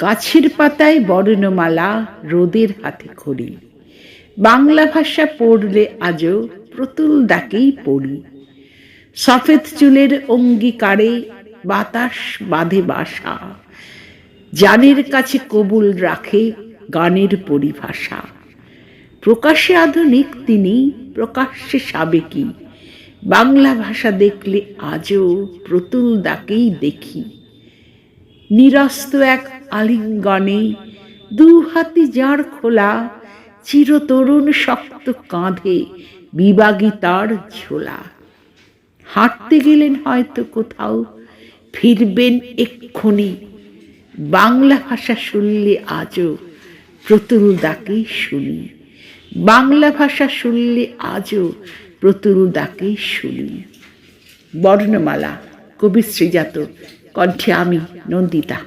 গাছের পাতায় বর্ণমালা রোদের হাতে খড়ি। বাংলা ভাষা পড়লে আজও প্রতুল ডাকেই পড়ি। সফেদ চুলের অঙ্গীকারে বাতাস বাঁধে বাসা। জানের কাছে কবুল রাখে গানের পরিভাষা। প্রকাশ্যে আধুনিক তিনি, প্রকাশ্যে সাবেকি। বাংলা ভাষা দেখলে আজও প্রতুল ডাকেই দেখি। নিরস্ত এক আলিঙ্গনে দু হাতি যাঁর খোলা চিরতরুণ শক্ত কাঁধে বিবাগী তার ঝোলা। হাঁটতে গেলেন হয়তো কোথাও, ফিরবেন এক্ষুনি। বাংলা ভাষা শুনলে আজও প্রতুল ডাকেই শুনি। বাংলা ভাষা শুনলে আজও প্রতুল ডাকেই শুনি। বর্ণমালা কবি শ্রীজাত কণ্ঠে আমি নন্দিতা।